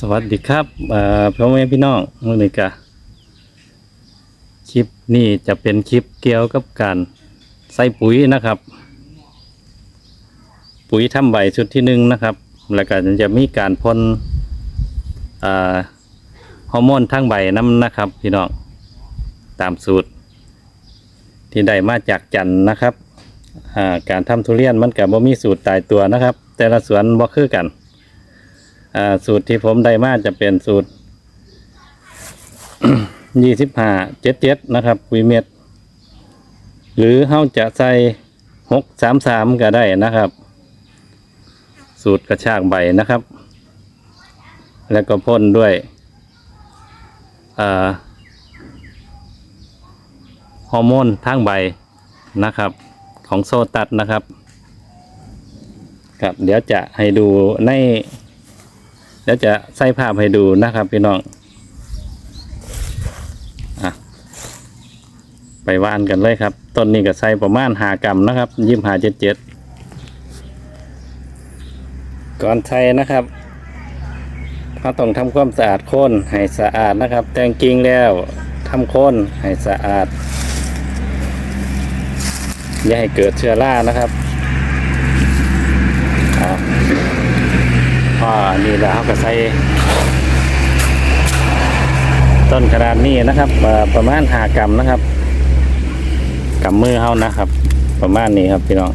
สวัสดีครับเอ่อพ่อแม่พี่น้องมื่อนี้กะคลิปนี้จะเป็นคลิปเกี่ยวกับการใส่ปุ๋ยนะครับ ปุ๋ยทำใบชุดที่หนึ่งนะครับ แล้วก็จะมีการพ่นฮอร์โมนทั้งใบน้ำนะครับ พี่น้องตามสูตร ที่ได้มาจากจันนะครับาการทำทุเรียนมันกับบ่มีสูตรตายตัวนะครับ แต่ละสวนบ่คือกัน อ่าสูตรที่ผมได้มาจะเป็นสูตรยี่สิบห้าเจ็ดเจ็ดนะครับปุ๋ยเม็ด หรือเฮาจะใส่หกสามสามก็ได้นะครับ สูตรกระชากใบนะครับ แล้วก็พ่นด้วยฮอร์โมนทางใบนะครับ ของโซตัสนะครับครับเดี๋ยวจะให้ดูใน เดี๋ยวจะใส่ภาพให้ดูนะครับ พี่น้องอะไปว่านกันเลยครับ ต้นนี้ก็ใส่ประมาณหากรัมนะครับยี่หาเจ็ดเจ็ดก่อนใส่นะครับเราต้องทำความสะอาดโคนให้สะอาดนะครับ แต่งกิ่งแล้วทำโคนให้สะอาดอย่าให้เกิดเชื้อรานะครับอ่า อ่านี่แหละครับก็ใส่ต้นขนาดานี้นะครับประมาณหากรัมนะครับกำมือเฮานะครับ ประมาณนี้ครับพี่น้อง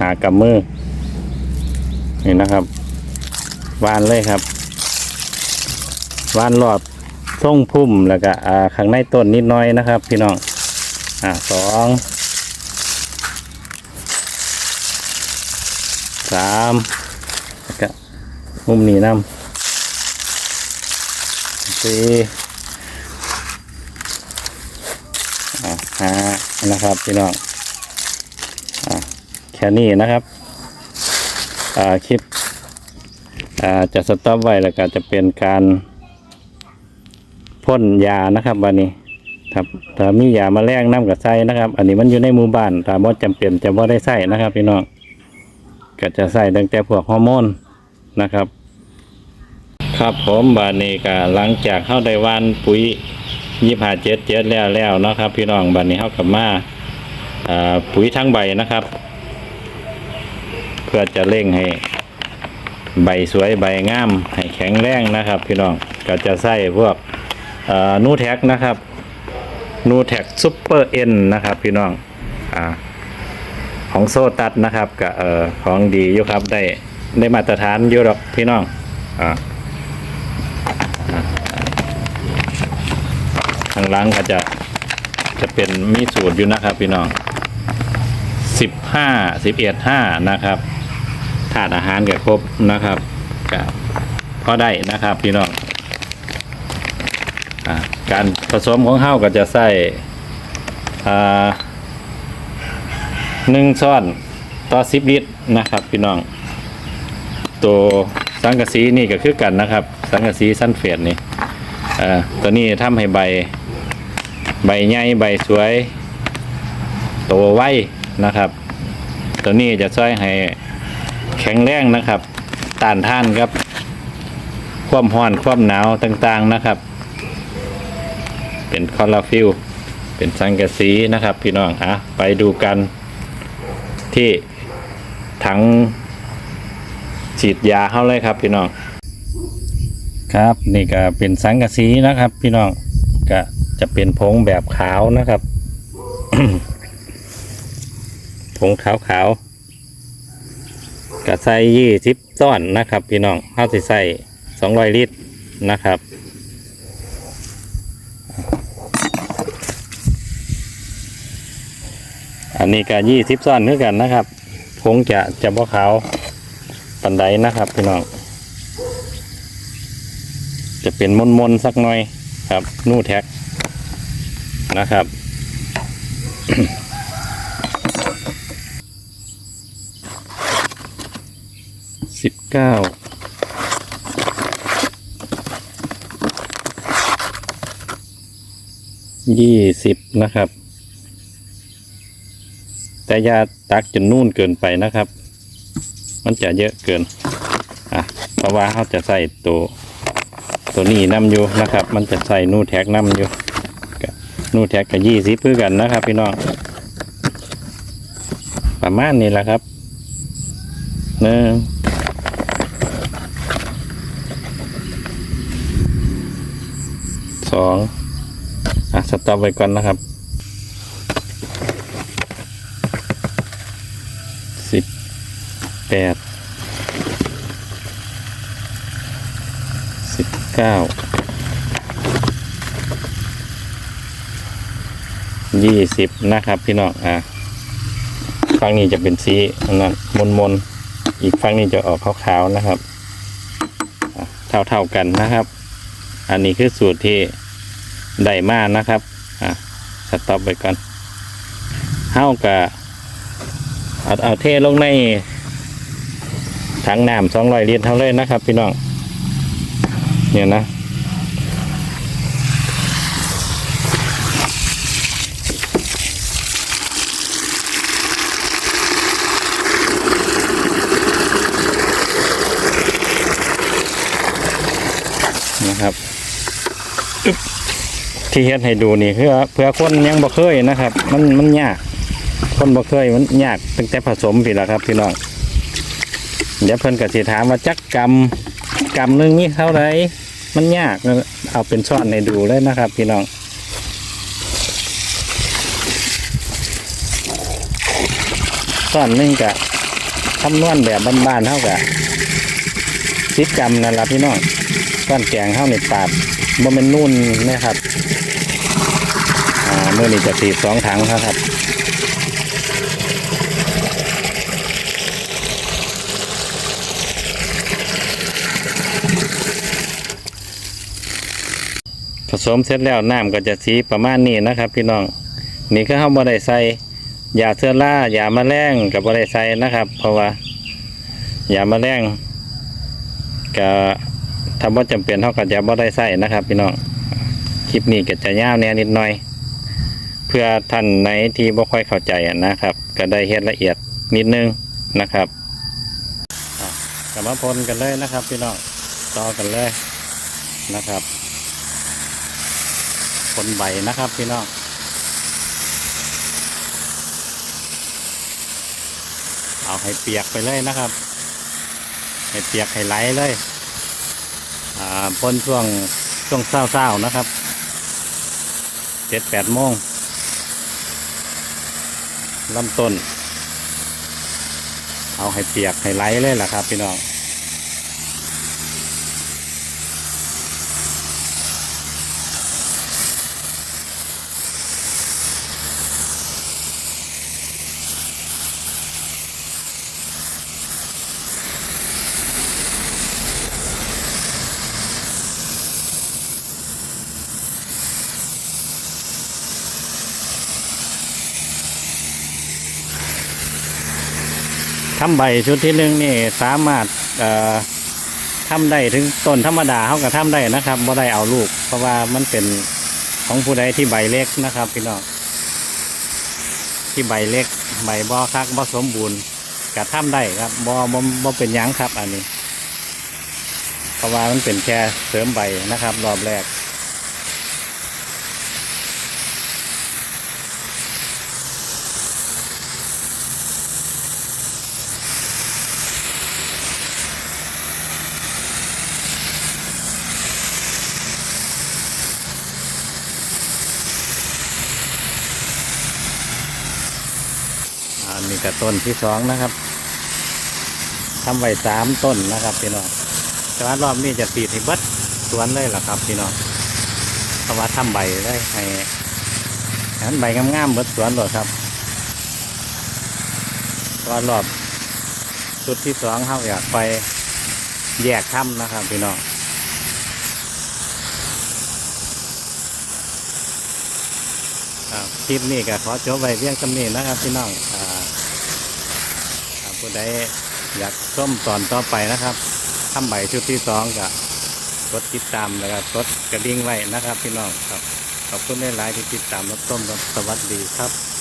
หากำมือนี่นะครับวานเลยครับวานรอบส่งพุ่มแล้วก็ข้างในต้นนิดหน้อยนะครับ พี่น้องอ่าสองสาม มุมนี้นำสี่อ่าห้านะครับพี่น้องอ่าแค่นี้นะครับอ่าคลิปอ่าจะสต็อปไว้แล้วก็จะเป็นการพ่นยานะครับวันนี้ครับถ้ามียามาแรงน้ำกับไส้นะครับ อันนี้มันอยู่ในหมู่บ้านถ้าบ่จำเป็นจะบ่ได้ใส่นะครับ พี่น้องก็จะใส่ตั้งแต่พวกฮอร์โมน นะครับ ครับผมบานนี้ก็หลังจากเข้าได้วานปุ๋ยยี่ห้าเจ็ดเจ็ดแล้วแล้วเนาะครับ พี่น้องบานนี้เข้ากับมาปุ๋ยทั้งใบนะครับ เพื่อจะเร่งให้ใบสวยใบงามให้แข็งแรงนะครับ พี่น้องก็จะใส่พวกนูแท็กนะครับนูแท็กซูเปอร์เอ็นนะครับ พี่น้องอของโซตัสนะครับกับของดีอยู่ครับได้ ได้มาตรฐานอยู่หรอกพี่น้อง อ่าทางล้างก็จะจะเป็นมีสูตรอยู่นะครับ พี่น้องสิบห้าสิบเอ็ดห้านะครับถาดอาหารกับครบนะครับกับพอได้นะครับพี่น้องอการผสมของเฮ้าก็จะใส่หนึ่งช้อนต่อสิบลิตรนะครับ พี่น้อง ตัวสังกะสีนี่ก็คือกันนะครับ สังกะสีสั้นเฟียดนี่ตัวนี้ทำให้ใบ ใบใหญ่ใบสวยโตไวนะครับ ตัวนี้จะช่วยให้แข็งแรงนะครับต้านทานครับ ความร้อนความหนาวต่างๆนะครับ เป็นคอลลาฟิลเป็นสังกะสีนะครับ พี่น้องอะไปดูกันที่ถัง ฉีดยาเข้าเลยครับ พี่น้อง ครับนี่ก็เป็นสังกะสีนะครับ พี่น้องก็จะเป็นผงแบบขาวนะครับ ผงขาวขาวๆก็ใส่ยี่สิบต้อนนะครับ พี่น้องเข้าสิใส่สองร้อยลิตรนะครับอันนี้ก็ยี่สิบซ้อนด้วยกันนะครับผงจะจะบ่ขาว ปันไดนะครับ พี่น้อง จะเป็นมนมนสักหน่อยครับ นู่แท็กนะครับสิบเก้ายี่สิบนะครับ แต่อยาตักจนนู่นเกินไปนะครับ มันจะเยอะเกินอะเพราะว่าเขาจะใส่ตัวตัวนี้นํอยู่นะครับ มันจะใส่นูแท็กนํอยู่ก็นูแท็กกับยี่สิบเพื่อกันนะครับ พี่น้องประมาณนี้แหละครับหนึ่งสองอะสต็อปไว้ก่อนนะครับสิบ แปดสิบเก้ายี่สิบนะครับพี่น้องอะฝั่งนี้จะเป็นสีนั้นมนมนอีกฝั่งนี้จะออกขาวๆนะครับอะเท่ากันนะครับ อันนี้คือสูตรที่ได้มานะครับอะสต็อปไปก่อนเฮ้ากะเอาเอาเทลงใน ถังน้ำสองร้อยลิตรเท่าเลยนะครับ พี่น้องเนี่ยนะนะครับที่เฮ็ดให้ดูนี่เพื่อเพื่อคนยังบ่เคยนะครับ มันมันยาก คนบ่เคยมันยากตั้งแต่ผสมพี่ละครับ พี่น้อง เดี๋ยวเพิ่นก็สิถามว่าจักกรรมกรรมนึงมีเท่าไรมันยากนะเอาเป็นซ่อนให้ดูเลยนะครับ พี่น้องซ่อนนึงกะคำนวณแบบบ้านๆเท่ากับสิบกรรมนั่นละพี่น้องก้อนแกงเข้าในปาดบ่เป็นนุ่นนะครับอ่าเมื่อนี้จะตีสองถังครับ สมเสร็จแล้วน้ำก็จะสีประมาณนี้นะครับ พี่น้องนี่ก็เข้าบ่ได้ใส่ยาเชื้อรายาแมลงกับบ่ได้ใส่นะครับ เพราะว่ายาแมลงก็ถ้าว่าจำเป็นเท่ากับจะบ่ได้ใส่นะครับ พี่น้องคลิปนี้ก็จะยาวแน่นิดหน่อย เพื่อท่านไหนที่บ่ค่อยเข้าใจนะครับ ก็ได้เฮ็ดละเอียดนิดนึงนะครับกลับมาพลกันเลยนะครับ พี่น้องต่อกันเลยนะครับ พลใบนะครับพี่น้องเอาให้เปียกไปเลยนะครับ ให้เปียกให้ไหลเลยอ่าพ้นช่วงช่วงเศร้าๆนะครับเจ็ดแปดโมงลำต้น เอาให้เปียกให้ไหลเลยล่ะครับ พี่น้อง ทำใบชุดที่หนึ่งนี่สามารถทำได้ถึงต้นธรรมดาเขาก็ทำได้นะครับบ่ได้เอาลูก เพราะว่ามันเป็นของผู้ใดที่ใบเล็กนะครับพี่น้องที่ใบเล็ก ใบบ่คักบ่สมบูรณ์ก็ทำได้ครับบ่บ่บ่เป็นยังครับอันนี้ เพราะว่ามันเป็นแค่เสริมใบนะครับ รอบแรก อันนี้ก็ต้นที่สองนะครับทำไว้สามต้นนะครับพี่น้องแต่ว่ารอบนี้จะตีดให้บิดสวนเลยล่ะครับพี่น้องเพราะว่าทำใบได้ให้ให้มันใบงามๆเบิดสวนเลยครับเพราะว่ารอบชุดที่สองเขาอยากไปแยกถ้ำนะครับพี่น้องคลิปนี้ก็ขอจบไว้เพียงสำนี้นะครับพี่น้องอ่า ผู้ใดอยากชมตอนต่อไปนะครับทำใบชุดที่สองกับกดติดตามแล้วก็กดกระดิ่งไว้นะครับ พี่น้องครับ ขอบคุณหลายๆที่ติดตามรับชมครับสวัสดีครับ